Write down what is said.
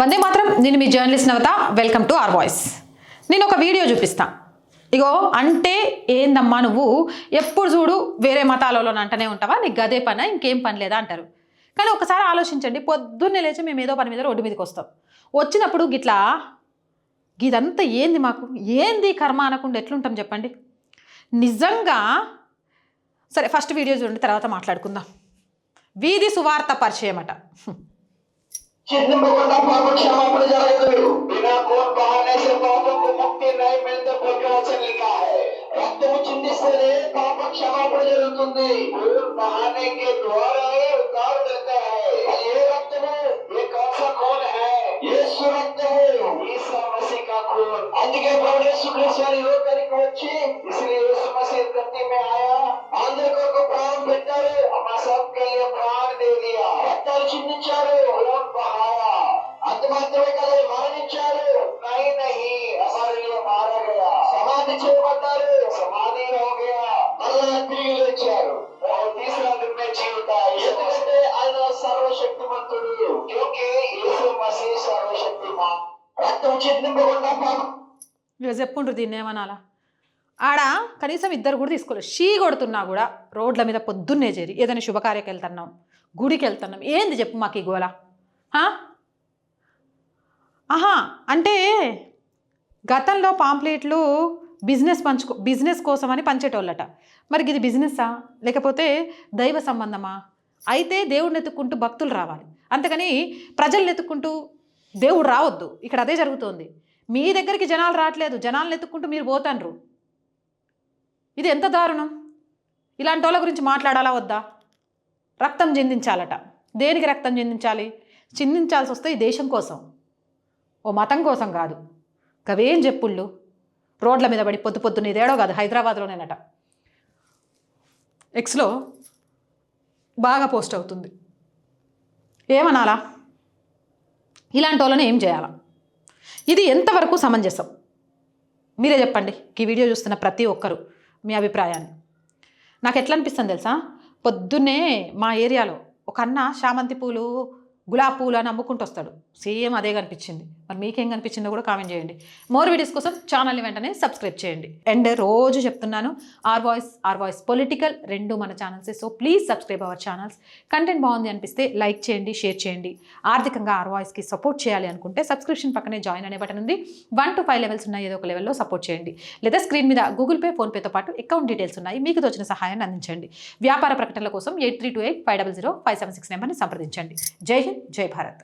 వందే మాత్రం నేను మీ journalist Navata welcome to R voice. నేను ఒక వీడియో చూపిస్తా. ఇగో అంటే ఏందమ్మా నువ్వు? ఎప్పుడు చూడు వేరే మతాలలో అంటనే ఉంటావా? నీకు గదే పని? ఇంకేం పని లేదా? అంటారు. కానీ ఒకసారి ఆలోచించండి పొద్దున్నే లేచి మేము ఏదో పని మీద రోడ్డు మీదకి వస్తాం. వచ్చినప్పుడు గిట్లా ఇదంతా ఏంది మాకు? ఏంది కర్మ అనకుండా ఎట్లుంటాం చెప్పండి? నిజంగా సరే ఫస్ట్ వీడియో చూడండి తర్వాత మాట్లాడుకుందాం. వీధి సువార్త పరిచయం అట कितने लोगों का पाप क्षमापण जाएगा बिना खून बहाने से पापों को मुक्ति नहीं मिलते पवित्र वचन लिखा है। రక్తము చిందిస్తేనే పాప క్షమాపణ జరుగుతుంది బహానే కే ద్వారా उद्धार मिलता है ये रक्त है। ये कौन सा खून है? ये रक्त है। ईसा मसीह का खून। అందుకే ప్రభువు యేసుక్రీస్తు వారి లోకానికి వచ్చి इसलिए यीशु मसीह धरती में आया। आंध्र को प्राण పెట్టారు हमारा ఇక చెప్పుండ్రు దీన్ని ఏమనాలా? ఆడ కనీసం ఇద్దరు కూడా తీసుకోలేదు. షీ కొడుతున్నా కూడా రోడ్ల మీద పొద్దున్నే చేరి ఏదైనా శుభకార్యకి వెళ్తున్నాం గుడికి వెళ్తున్నాం ఏంది చెప్పు మాకు ఈ గోల? ఆహా అంటే గతంలో పాంప్లెట్లు బిజినెస్ పంచుకో బిజినెస్ కోసమని పంచేటోళ్ళట. మరి ఇది బిజినెస్సా? లేకపోతే దైవ సంబంధమా? అయితే దేవుడిని ఎత్తుక్కుంటూ భక్తులు రావాలి. అంతకని ప్రజల్ని ఎత్తుక్కుంటూ దేవుడు రావద్దు. ఇక్కడ అదే జరుగుతోంది. మీ దగ్గరికి జనాలు రావట్లేదు. జనాలను ఎత్తుక్కుంటూ మీరు పోతాండ్రు. ఇది ఎంత దారుణం? ఇలాంటి వాళ్ళ గురించి మాట్లాడాలా వద్దా? రక్తం చెందించాలట. దేనికి రక్తం చెందించాలి? చిందించాల్సి వస్తే ఈ దేశం కోసం. ఓ మతం కోసం కాదు. గవేం చెప్పుళ్ళు? రోడ్ల మీద పడి పొద్దు పొద్దున్న ఇదేడో కాదు హైదరాబాద్లోనేనట. ఎక్స్లో బాగా పోస్ట్ అవుతుంది. ఏమనాలా? ఇలాంటి వాళ్ళని ఏం చేయాలా? ఇది ఎంతవరకు సమంజసం? మీరే చెప్పండి. ఈ వీడియో చూస్తున్న ప్రతి ఒక్కరు మీ అభిప్రాయాన్ని. నాకు ఎట్లా అనిపిస్తుంది తెలుసా? పొద్దున్నే మా ఏరియాలో ఒక అన్న చామంతి పూలు గులాబ్ పూలు అని అమ్ముకుంటూ వస్తాడు సేమ్ అదే కనిపించింది. మరి మీకేం కనిపించిందో కూడా కామెంట్ చేయండి. మోర్ వీడియోస్ కోసం ఛానల్ని వెంటనే సబ్స్క్రైబ్ చేయండి. అండ్ రోజు చెప్తున్నాను R voice R voice political రెండు మన channels so please subscribe our channels. Content బాగుంది అనిపిస్తే లైక్ చేయండి షేర్ చేయండి. ఆర్థికంగా ఆర్ వాయిస్కి సపోర్ట్ చేయాలి అనుకుంటే సబ్స్క్రిప్షన్ పక్కనే జాయిన్ అనే బటన్ ఉంది. వన్ టు ఫైవ్ లెవెల్స్ ఉన్నాయి ఏదో ఒక లెవెల్లో సపోర్ట్ చేయండి. లేదా స్క్రీన్ మీద గూగుల్ పే ఫోన్పేతో పాటు అకౌంట్ డీటెయిల్స్ ఉన్నాయి. మీకు తోచిన సహాయాన్ని అందించండి. వ్యాపార ప్రకటనల కోసం eight three two eight five double zero five seven six నెంబర్ని సంప్రదించండి. జై హింద్ జై భారత్.